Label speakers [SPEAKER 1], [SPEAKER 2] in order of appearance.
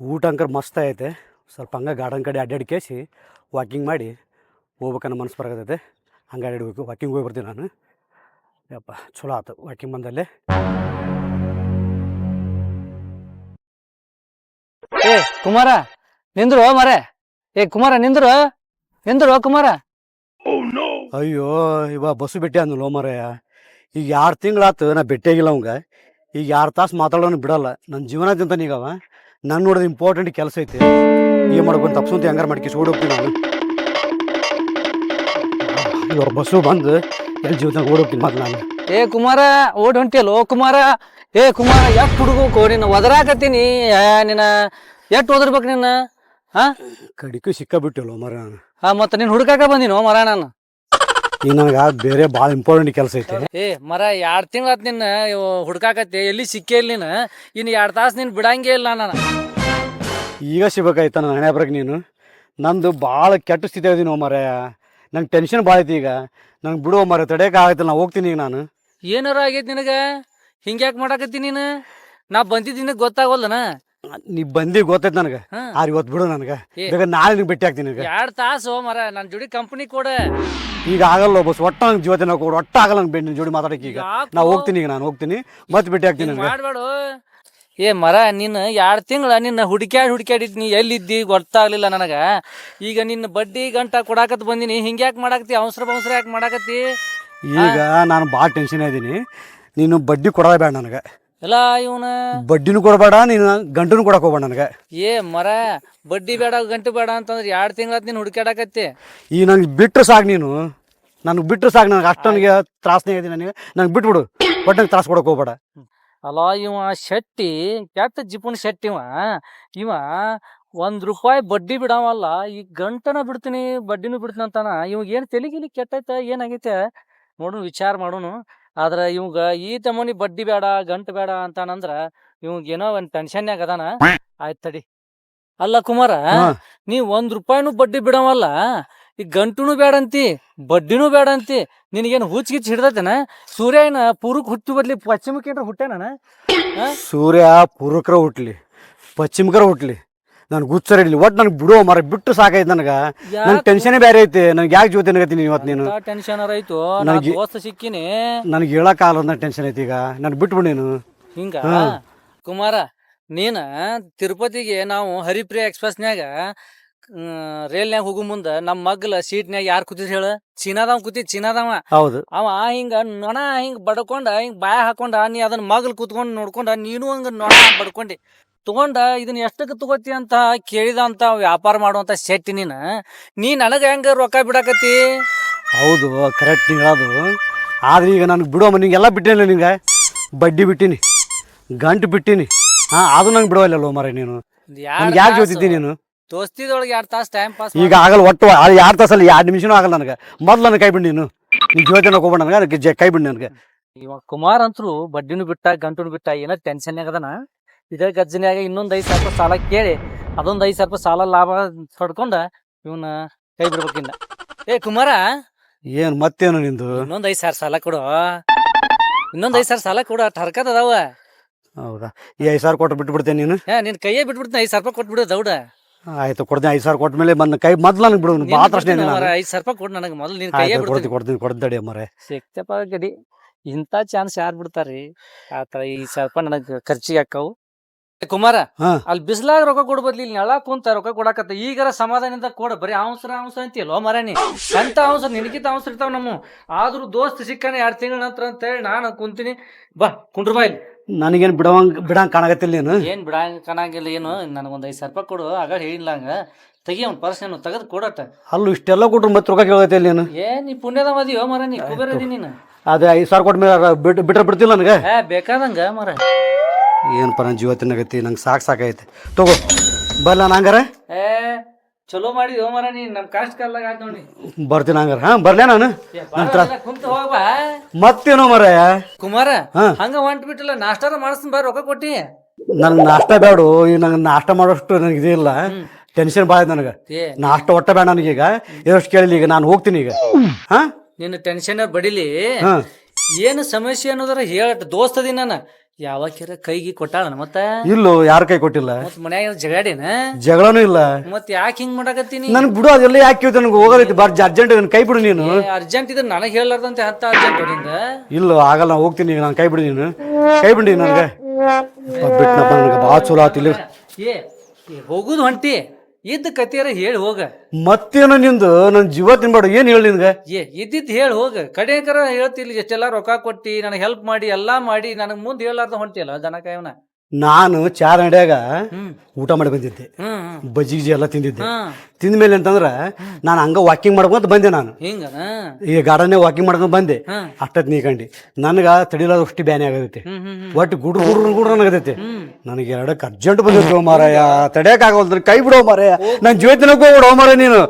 [SPEAKER 1] ಊಟ ಅಂಕರ್ ಮಸ್ತ್ ಐತೆ ಸ್ವಲ್ಪ ಹಂಗೆ ಗಾರ್ಡನ್ ಕಡೆ ಅಡ್ಡಾಡಿ ಕೇಸಿ ವಾಕಿಂಗ್ ಮಾಡಿ ಹೋಗ್ಬೇಕನ್ನೋ ಮನಸ್ಸು ಬರಕತ್ತೈತೆ ಹಂಗೆ ಅಡ್ಡಾಡ್ಬೇಕು ವಾಕಿಂಗ್ ಹೋಗಿ ಬರ್ತೀನಿ ನಾನು. ಯಪ್ಪ ಚಲೋ ಆಯ್ತು ವಾಕಿಂಗ್ ಬಂದಲ್ಲಿ.
[SPEAKER 2] ಏ ಕುಮಾರ ನಿಂದ್ರು ಮರೆ ಏ ಕುಮಾರ ನಿಂದ್ರು? ನಿಂದ್ರು ಕುಮಾರ?
[SPEAKER 1] ಅಯ್ಯೋ ಇವ ಬಸ್ಸು ಭೇಟಿ ಲೋ ಮರಯ್ಯ ಈಗ ಎರಡು ತಿಂಗಳಾತು ನಾ ಭೇಟಿಯಾಗಿಲ್ಲ ಅವಂಗ. ಈಗ ಎರಡು ತಾಸು ಮಾತಾಡೋನು ಬಿಡಲ್ಲ. ನನ್ನ ಜೀವನ ತಿಂತಾನೆ ನನ್ನ ನೋಡಿದ ಇಂಪಾರ್ಟೆಂಟ್ ಕೆಲಸ ಐತಿ. ಏನು ಮಾಡ್ಕೊಂಡು ತಪ್ಸಂತ ಹೆಂಗಾರ ಮಾಡ್ಕೇಸಿ ಓಡೋಗ್ತೀನಿ ನಾನು. ಇವ್ರ ಬಸ್ಸು ಬಂದು ಎಲ್ಲಿ ಜೀವನ ಓಡೋಗ್ತೀನಿ ಮತ್ತೆ ನಾನು.
[SPEAKER 2] ಏ ಕುಮಾರ ಓಡ್ ಹೊಂಟಿಯಲ್ಲೋ ಕುಮಾರ? ಏ ಕುಮಾರ ಎಷ್ಟ್ ಹೋಗಿ ನಿನ್ನ ಒದರಾಕತ್ತೀನಿ. ನಿನ್ನ ಎಷ್ಟು ಓದಿರ್ಬೇಕು ನಿನ್ನ? ಹಾ?
[SPEAKER 1] ಕಡಿಕೆ ಸಿಕ್ಕಾಬಿಟ್ಟಿಲ್ಲ ಮರ ನಾನು.
[SPEAKER 2] ಹಾ ಮತ್ತೆ ನೀನು ಹುಡುಕಾಕ ಬಂದಿನೋ ಮರ ನಾನು?
[SPEAKER 1] ಈಗ ನನಗೆ ಬೇರೆ ಭಾಳ ಇಂಪಾರ್ಟೆಂಟ್ ಕೆಲಸ ಐತಿ.
[SPEAKER 2] ಏ ಮರ ಎರಡ್ ತಿಂಗಳ ನಿನ್ನ ಹುಡ್ಕಾಕತ್ತಿ ಎಲ್ಲಿ ಸಿಕ್ಕೇ ಇಲ್ಲ ನೀನು? ಇನ್ ಎರಡ್ ತಾಸು ನೀನು ಬಿಡಂಗೇ ಇಲ್ಲ ನಾನು.
[SPEAKER 1] ಈಗ ಸಿಗ್ಬೇಕಾಯ್ತ ನನ್ನ ಹಣೆ ಬರಕ್ಕೆ ನೀನು? ನಂದು ಭಾಳ ಕೆಟ್ಟ ಸ್ಥಿತಿ ಅದೀನಿ ಮರ. ನಂಗೆ ಟೆನ್ಷನ್ ಭಾಳ ಐತಿ ಈಗ. ನಂಗೆ ಬಿಡುವ ಮರ ತಡೆಯಕ್ಕೆ ಆಗತ್ತಿಲ್ಲ ನಾ ಹೋಗ್ತೀನಿ ಈಗ ನಾನು.
[SPEAKER 2] ಏನಾರ ಆಗೈತಿ ನಿನಗೆ? ಹಿಂಗ್ಯಾಕ್ ಮಾಡಾಕತ್ತಿ ನೀನು? ನಾ ಬಂದಿದ್ದೀನಿ ನಿನಗ್ ಗೊತ್ತಾಗೋಲ್ಲನ
[SPEAKER 1] ನೀ ಬಂದಿ ಗೊತ್ತೈತ್ ನನಗೆ. ಆರ್ ಇವತ್ತು ಬಿಡು ನನಗೆ. ಬೇಗ ನಾಳೆ ನಿಂಗೆ ಭೇಟಿ ಆಗ್ತೀನಿ ಈಗ.
[SPEAKER 2] ಎರಡ್ ತಾಸು ಮರ ನನ್ನ ಜೋಡಿ ಕಂಪನಿ ಕೊಡ.
[SPEAKER 1] ಈಗ ಆಗಲ್ಲ ಬಸ್ ಒಟ್ಟ ನಂಗೆ ನಾವು ಕೊಡು ಒಟ್ಟ ಆಗಲ್ಲ ನಂಗೆ ನಿನ್ನ ಜೋಡಿ ಮಾತಾಡಕ್ಕೆ ಈಗ.
[SPEAKER 2] ಯಾಕೋ?
[SPEAKER 1] ನಾ ಹೋಗ್ತೀನಿ ಈಗ ನಾನು ಹೋಗ್ತೀನಿ. ಮತ್ತೆ ಭೇಟಿ ಆಗ್ತೀನಿ ನನಗೆ.
[SPEAKER 2] ಮಾಡ್ಬೇಡು ಏ ಮರ ನಿನ್ನ ಎರಡು ತಿಂಗಳ ನಿನ್ನ ಹುಡುಕ್ಯಾಡ್ ಹುಡುಕ್ಯಾಡಿದ್ ನೀ ಎಲ್ಲಿದ್ದಿ ಗೊತ್ತಾಗ್ಲಿಲ್ಲ ನನಗ. ಈಗ ನಿನ್ನ ಬಡ್ಡಿ ಗಂಟ ಕೊಡಾಕತ್ ಬಂದಿನಿ ಹಿಂಗ್ಯಾಕ್ ಮಾಡಾಕತ್ತಿ? ಅವಸರ ಬಂಸರ ಯಾಕೆ ಮಾಡಾಕತ್ತಿ?
[SPEAKER 1] ಈಗ ನಾನು ಭಾಳ ಟೆನ್ಷನ್ ಇದ್ದೀನಿ ನೀನು ಬಡ್ಡಿ ಕೊಡಬೇಡ ಬೇಡ ನನಗೆ.
[SPEAKER 2] ಎಲ್ಲ ಇವನ?
[SPEAKER 1] ಬಡ್ಡಿನೂ ಕೊಡಬೇಡ ನೀನು ಗಂಟನು ಕೊಡಕ್ ಹೋಗ್ಬೇಡ ನನಗೆ.
[SPEAKER 2] ಏ ಮರ ಬಡ್ಡಿ ಬೇಡ ಗಂಟು ಬೇಡ ಅಂತಂದ್ರೆ ಎರಡು ತಿಂಗಳತ್ ನೀನು ಹುಡುಕಾಡಕತ್ತಿ
[SPEAKER 1] ಈ ನಂಗೆ ಬಿಟ್ಟರೆ ಸಾಕು ನೀನು. ನನಗೆ ಬಿಟ್ಟರೆ ಸಾಕು ನನಗೆ ಅಷ್ಟು ನನಗೆ ತ್ರಾಸನೇ ಇದೆ ನನಗೆ. ನಂಗೆ ಬಿಟ್ಬಿಡು ಬಟ್ ನಂಗೆ ತ್ರಾಸ ಕೊಡಕ್ ಹೋಗ್ಬೇಡ
[SPEAKER 2] ಅಲ್ಲ ಇವ ಶೆಟ್ಟಿ ಕೆಟ್ಟ ಜಿಪುನ್ ಶೆಟ್ಟಿ ಇವ. ಇವ ಒಂದ್ ರೂಪಾಯಿ ಬಡ್ಡಿ ಬಿಡವಲ್ಲ ಈ ಗಂಟನ ಬಿಡ್ತೀನಿ ಬಡ್ಡಿನೂ ಬಿಡ್ತೀನಿ ಅಂತಾನ. ಇವಾಗ ಏನ್ ತೆಲಿಗಿಲಿ ಕೆಟ್ಟೈತ ಏನಾಗೈತೆ? ನೋಡೋಣ ವಿಚಾರ ಮಾಡೋನು. ಆದ್ರ ಇವಾಗ ಈ ತಮ್ಮನಿ ಬಡ್ಡಿ ಬೇಡ ಗಂಟು ಬೇಡ ಅಂತಾನಂದ್ರ ಇವಂಗ ಏನೋ ಒಂದ್ ಟೆನ್ಷನ್ಯಾಗ ಅದಾನ. ಆಯ್ತ್ ತಡಿ. ಅಲ್ಲ ಕುಮಾರ ನೀ ಒಂದ್ ರೂಪಾಯಿನೂ ಬಡ್ಡಿ ಬಿಡವಲ್ಲ ಈ ಗಂಟುನು ಬೇಡ ಅಂತಿ ಬಡ್ಡಿನೂ ಬೇಡ ಅಂತಿ ನಿನಗೇನು ಹುಚ್ಚಿಗಿಚ್ಚಿ ಹಿಡ್ದೈತನ? ಸೂರ್ಯ ಏನ ಪೂರ್ವಕ್ ಹುಟ್ಟಿ ಬದ್ಲಿ ಪಶ್ಚಿಮಕ್ಕೆ ಹುಟ್ಟೆ
[SPEAKER 1] ಸೂರ್ಯ ಪೂರ್ವಕರ ಹುಟ್ಲಿ ಪಶ್ಚಿಮಕರ ಹುಟ್ಲಿ. ನನ್ಗೆ ಗುಚ್ಚರ ಇಡ್ಲಿ ಒಟ್ಟು ನನಗೆ ಬಿಡೋ ಮರ ಬಿಟ್ಟು ಸಾಕೈತೆ ನನಗೆ. ನಂಗೆ ಟೆನ್ಷನೇ ಬೇರೆ ಐತಿ. ನನಗೆ ಯಾಕೆ ಜೊತೆ ನಗತೀನಿ ಇವತ್ತು ನೀನು?
[SPEAKER 2] ಟೆನ್ಷನ್ ರೈತು
[SPEAKER 1] ನನಗೆ-
[SPEAKER 2] ದೋಸ್ತ ಸಿಕ್ಕಿನಿ.
[SPEAKER 1] ನನಗೆ ಹೇಳಕ್ಕಾಗಲ್ಲ ನನ್ನ ಟೆನ್ಷನ್ ಐತಿ ಈಗ. ನಾನು ಬಿಟ್ಬಿಡು ನೀನು.
[SPEAKER 2] ಹಿಂಗ? ಕುಮಾರ ನೀನ ತಿರುಪತಿಗೆ ನಾವು ಹರಿಪ್ರಿಯ ಎಕ್ಸ್ಪ್ರೆಸ್ನ್ಯಾಗ ರೈಲ್ನ್ಯಾಗ ಹೋಗು ಮುಂದ ನಮ್ಮ ಮಗ್ಲ ಸೀಟ್ನ್ಯಾಗ ಯಾರು ಕೂತಿದ್ ಹೇಳ? ಚೀನಾದವ ಕೂತಿದ್ ಚೀನಾದವ
[SPEAKER 1] ಹೌದು.
[SPEAKER 2] ಅವ ಹಿಂಗ ನೊಣ ಹಿಂಗ್ ಬಡ್ಕೊಂಡ ಹಿಂಗ್ ಬಾಯ ಹಾಕೊಂಡ ನೀ ಅದನ್ನ ಮಗ್ಲ್ ಕೂತ್ಕೊಂಡ್ ನೋಡ್ಕೊಂಡ ನೀನು ಹಂಗ ನೊಣ ಬಡ್ಕೊಂಡಿ. ತಗೊಂಡ ಇದನ್ನ ಎಷ್ಟಕ್ಕೆ ತಗೋತಿ ಅಂತ ಕೇಳಿದ ಅಂತ ವ್ಯಾಪಾರ ಮಾಡುವಂತ ಶೆಟ್ಟಿ ನೀನ. ನೀ ನನಗ ಹೆಂಗ ರೊಕ್ಕ ಬಿಡಾಕತಿ
[SPEAKER 1] ಹೌದು ಕರೆಕ್ಟ್ ಹೇಳೋದು. ಆದ್ರೆ ಈಗ ನನಗೆ ಬಿಡೋ ಮನೆ ಎಲ್ಲ ಬಿಟ್ಟಿಲ್ಲ ನಿಂಗೆ? ಬಡ್ಡಿ ಬಿಟ್ಟಿನಿ ಗಂಟು ಬಿಟ್ಟಿನಿ. ಹಾಂ ಅದು ನಂಗೆ ಬಿಡೋಲ್ಲೋ ಮರ ನೀನು. ಯಾಕೆ ಜೊತಿದ್ದಿ ನೀನು?
[SPEAKER 2] ದೋಸ್ತಿದೊಳಗೆ ಎರಡು ತಾಸು ಟೈಮ್ ಪಾಸ್
[SPEAKER 1] ಈಗ ಆಗಲ್ಲ ಒಟ್ಟು ಅದು ಎರಡು ತಾಸಲ್ಲಿ ಎರಡು ನಿಮಿಷನೂ ಆಗಲ್ಲ ನನಗೆ. ಮೊದ್ಲು ನನಗೆ ಕೈ ಬಿಡಿ ನೀನು. ನೀನು ಯೋಜನೆ ಹೋಗ್ಬೇಡ ನನಗೆ ಅದಕ್ಕೆ ಕೈ ಬಿಡಿ ನನಗೆ.
[SPEAKER 2] ಇವಾಗ ಕುಮಾರ್ ಅಂತರು ಬಡ್ಡಿನೂ ಬಿಟ್ಟ ಗಂಟುನು ಬಿಟ್ಟ ಏನೋ ಟೆನ್ಷನ್ ಆಗದನ ಇದೇ ಗಜ್ಜನ್ಯಾಗ ಇನ್ನೊಂದು ಐದು ಸಾವಿರ ರೂಪಾಯಿ ಸಾಲ ಕೇಳಿ ಅದೊಂದು ಐದು ಸಾವಿರ ರೂಪಾಯಿ ಸಾಲ ಲಾಭ ಹೊಡ್ಕೊಂಡು ಇವನ ಕೈ ಬಿಡ್ಬೇಕಿನ್ನ. ಏ ಕುಮಾರ
[SPEAKER 1] ಏನು ಮತ್ತೇನು ನಿಂದು?
[SPEAKER 2] ಇನ್ನೊಂದು ಐದು ಸಾವಿರ ಸಾಲ ಕೊಡು. ಇನ್ನೊಂದು ಐದು ಸಾವಿರ ಸಾಲ ಕೊಡು ಅಷ್ಟ್ ಹರ್ಕತ್ ಅದಾವ.
[SPEAKER 1] ಹೌದಾ? ಈ ಐದು ಸಾವಿರ ಕೊಟ್ಟು ಬಿಟ್ಟು ಬಿಡ್ತೇನೆ ನೀನು?
[SPEAKER 2] ಹಾ ನಿನ್ ಕೈಯೇ ಬಿಟ್ಬಿಡ್ತೀನಿ ಐದು ಸಾವಿರ ರೂಪಾಯಿ ಕೊಟ್ಬಿಡು ದೌಡ.
[SPEAKER 1] ಆಯ್ತು ಕೊಡ್ತೀನಿ ಐದು ಸಾವಿರ ಕೊಟ್ಟ ಮೇಲೆ ಬಂದು ಕೈ ಮೊದ್ಲು ನನಗೆ ಬಿಡು ಭಾಳ ಪ್ರಶ್ನೆ ಇದೆ ನಾನು.
[SPEAKER 2] ಐದ್ ಸಾವಿರ ರೂಪಾಯಿ ಕೊಡು ನನಗೆ ಮೊದಲು ನಿನ್ ಕೈಯೇ
[SPEAKER 1] ಕೊಡ್ತೀನಿ
[SPEAKER 2] ಬಿಡ್ತೀನಿ.
[SPEAKER 1] ಕೊಡ್ತೀನಿ ಕೊಡ್ತಾಡಿ ತಡಿ ಮರೆ
[SPEAKER 2] ಸಿಕ್ತಪ್ಪ ಗಡಿ ಇಂಥ ಚಾನ್ಸ್ ಯಾರು ಬಿಡ್ತಾರೀ? ಆ ಥರ ಈ ಸಾವಿರ ರೂಪಾಯಿ ನನಗೆ ಖರ್ಚಿಗೆ ಹಾಕವು. ಕುಮಾರ
[SPEAKER 1] ಹಾ.
[SPEAKER 2] ಅಲ್ಲಿ ಬಿಸ್ಲಾಗ ರೊಕ್ಕ ಕೊಡ್ ಬದ್ಲಿ ಇಲ್ಲಿ ನೆಳ ಕುಂತ ರೊಕ್ಕ ಕೊಡಕತ್ತ. ಈಗರ ಸಮಾಧಾನದಿಂದ ಕೊಡ. ಬರೀ ಅವಸರ ಅವಸರ ಅಂತೀಯಲ್ಲೋ ಮರಾಣಿ ಅಂತ ಅವಸರ ನಿನಗಿಂತ ಅವಸರ ಇರ್ತಾವ ನಮ್ಮ. ಆದ್ರೂ ದೋಸ್ತ್ ಸಿಕ್ಕಾನೆ ಎರಡ್ ತಿಂಗಳ ನಂತರ ಅಂತ ಹೇಳಿ ನಾನು ಕುಂತೀನಿ. ಬಾ ಕುಂಡ್ರ ಬಾ ಇಲ್ಲಿ.
[SPEAKER 1] ನನಗೇನು ಬಿಡವಂಗ್ ಬಿಡಂಗ್ ಕಾಣಕತ್ತಿಲ್ಲ ನೀನು?
[SPEAKER 2] ಏನ್ ಬಿಡಂಗ ಕಾಣಂಗಿಲ್ಲ ಏನು? ನನಗೊಂದ್ ಐದ್ ಸಾವಿರ ರೂಪಾಯಿ ಕೊಡು. ಆಗ ಹೇಳಿಲ್ಲ ಹಂಗ. ತೆಗಿ ಅವ್ನ ಪರ್ಸ್ ಏನು ತೆಗೆದು ಕೊಡಟ
[SPEAKER 1] ಅಲ್ಲೂ ಇಷ್ಟೆಲ್ಲ ಕೊಟ್ರು ಮತ್ತೆ ರೊಕ್ಕ ಕೇಳಕತ್ತಿಲ್ಲ ನೀನು?
[SPEAKER 2] ಏನ್ ನೀ ಪುಣ್ಯದ ಮದಿಯೋ ಮರ ನೀ? ಕುಬೇರದಿ ನೀನು.
[SPEAKER 1] ಅದೇ ಐದು ಸಾವಿರ ಕೊಟ್ಟ ಮೇಲೆ ಬಿಟ್ಟು ಬಿಟ್ರೆ ಬಿಡ್ತಿಲ್ಲ ನನಗೆ?
[SPEAKER 2] ಏ ಬೇಕಾದಂಗ ಮರ
[SPEAKER 1] ಏನಪ್ಪ ನನ್ನ ಜೀವ ತಿನ್ನಗತಿ ನಂಗೆ ಸಾಕು ಸಾಕೈತೆ ತಗೋ ಬರ್ಲ ನಾನು ಹಂಗಾರ
[SPEAKER 2] ಏ ಚಲೋ ಮಾಡಿ ಮರ ನೀ ನಮ್ಮ ಕಾಸ್ಟ್ ಕಲ್ಲಾಗ ಆಯ್ತು ನೋಡಿ.
[SPEAKER 1] ಬರ್ತೀನಿ ಹಂಗಾರ. ಹಾ ಬರ್ಲೇ ನಾನು.
[SPEAKER 2] ಕುಂತ ಹೋಗ್ಬಾ
[SPEAKER 1] ಮತ್ತೇನೋ ಮರ
[SPEAKER 2] ಕುಮಾರ
[SPEAKER 1] ಹಾ.
[SPEAKER 2] ಹಂಗ ಹೊಂಟ್ ಬಿಟ್ಟಿಲ್ಲ ನಾಷ್ಟಾರ ಮಾಡಿಸ್ತೀನಿ ಬಾ ರೊಕ್ಕ ಕೊಟ್ಟಿ.
[SPEAKER 1] ನನಗೆ ನಾಷ್ಟ ಬೇಡು ಈಗ ನಂಗೆ ನಾಷ್ಟ ಮಾಡೋಷ್ಟು ನನಗೆ ಇದಿಲ್ಲ ಟೆನ್ಷನ್ ಭಾಳ ಐತೆ ನನಗೆ.
[SPEAKER 2] ಏ.
[SPEAKER 1] ನಾಷ್ಟ ಒಟ್ಟ ಬೇಡ ನನಗೀಗ. ಎಷ್ಟು ಕೇಳಿಲ್ಲ ಈಗ ನಾನು ಹೋಗ್ತೀನಿ ಈಗ. ಹಾ?
[SPEAKER 2] ನಿನ್ನ ಟೆನ್ಷನ್ ಬಡಿಲಿ.
[SPEAKER 1] ಹಾಂ.
[SPEAKER 2] ಏನು ಸಮಸ್ಯೆ ಅನ್ನೋದ್ರ ಹೇಳಟ್ ದೋಸ್ತದಿ ನಾನು. ಯಾವಾಕ್ಯಾರ ಕೈಗೆ ಕೊಟ್ಟಾಳ ಮತ್ತ?
[SPEAKER 1] ಇಲ್ಲೋ ಯಾರ ಕೈ ಕೊಟ್ಟಿಲ್ಲ?
[SPEAKER 2] ಮತ್ ಮನ್ಯಾಗ ಜಗಾಡೇನ?
[SPEAKER 1] ಜಗಳನೂ ಇಲ್ಲ.
[SPEAKER 2] ಮತ್ ಯಾಕೆ ಹಿಂಗ್ ಮಾಡಕತ್ತೀನಿ?
[SPEAKER 1] ನನ್ ಬಿಡು ಅದೆಲ್ಲ ಯಾಕೆ ನನಗೆ ಹೋಗೋದೈತಿ ಬಾರ್ ಅರ್ಜೆಂಟ್ ನನ್ ಕೈ ಬಿಡು ನೀನು.
[SPEAKER 2] ಅರ್ಜೆಂಟ್ ಇದ್ರೆ ನನಗೆ ಹೇಳಲಾರ್ದಂತ ಹತ್ತ ಅರ್ಜೆಂಟ್ ಅವರಿಂದ
[SPEAKER 1] ಇಲ್ಲ ಆಗಲ್ಲ ನಾ ಹೋಗ್ತೀನಿ ಈಗ ನಾನು ಕೈ ಬಿಡು ನೀನು. ಕೈ ಬಿಡಿ ನನಗೆ. ಬಿಟ್ನಪ್ಪ ನನಗೆ ಭಾಳ ಚಲೋ ಆತಿಲ್ಲ
[SPEAKER 2] ಏ, ಹೋಗುದು ಹೊಂಟಿ ಇದ್ದ ಕತಿಯರ ಹೇಳಿ ಹೋಗ.
[SPEAKER 1] ಮತ್ತೇನು ನಿಂದು? ನನ್ನ ಜೀವ ತಿನ್ಬೇಡ. ಏನು ಹೇಳಿ ನಿನ್ಗೆ?
[SPEAKER 2] ಏ ಇದ್ದಿದ್ ಹೇಳಿ ಹೋಗ. ಕಡೆಕರ ಹೇಳ್ತಿಲ್ಲ ಎಷ್ಟೆಲ್ಲ ರೊಕ್ಕ ಕೊಟ್ಟಿ? ನನಗೆ ಹೆಲ್ಪ್ ಮಾಡಿ ಎಲ್ಲಾ ಮಾಡಿ. ನನಗೆ ಮುಂದೆ ಹೇಳಾರ್ದ ಹೊಂಟಿಯಲ್ಲ ದನ ಕಾಯವನ?
[SPEAKER 1] ನಾನು ಚಾರ್ ಅಂಗಡಿಯಾಗ ಊಟ ಮಾಡಿ ಬಂದಿದ್ದೆ. ಬಜ್ಜಿ ಗಿಜ್ಜಿ ಎಲ್ಲ ತಿಂದಿದ್ದೆ. ತಿಂದ ಮೇಲೆ ಅಂತಂದ್ರೆ ನಾನು ಹಂಗ ವಾಕಿಂಗ್ ಮಾಡ್ಕೊಂತ ಬಂದೆ ನಾನು.
[SPEAKER 2] ಈಗ
[SPEAKER 1] ಈ ಗಾರ್ಡನ್ನೇ ವಾಕಿಂಗ್ ಮಾಡ್ಕೊಂಡು ಬಂದೆ. ಅಷ್ಟತ್ ನೀಕಂಡಿ. ನನಗ ತಡಿಲಾದ ಅಷ್ಟು ಬ್ಯಾನೆ
[SPEAKER 2] ಹ್ಮ್
[SPEAKER 1] ಒಟ್ಟು ಗುಡ್ ಗುಡ್
[SPEAKER 2] ಹ್ಮ್.
[SPEAKER 1] ನನಗೆ ಎರಡಕ್ಕೆ ಅರ್ಜೆಂಟ್ ಬಂದಿತ್ತು ಮಾರಾಯ. ತಡಿಯಕ್ ಆಗವಲ್ದು. ಕೈ ಬಿಡೋ ಮಾರಾಯ. ನನ್ನ ಜೀವ ಬಿಡೋ ಮಾರಾಯ ನೀನು.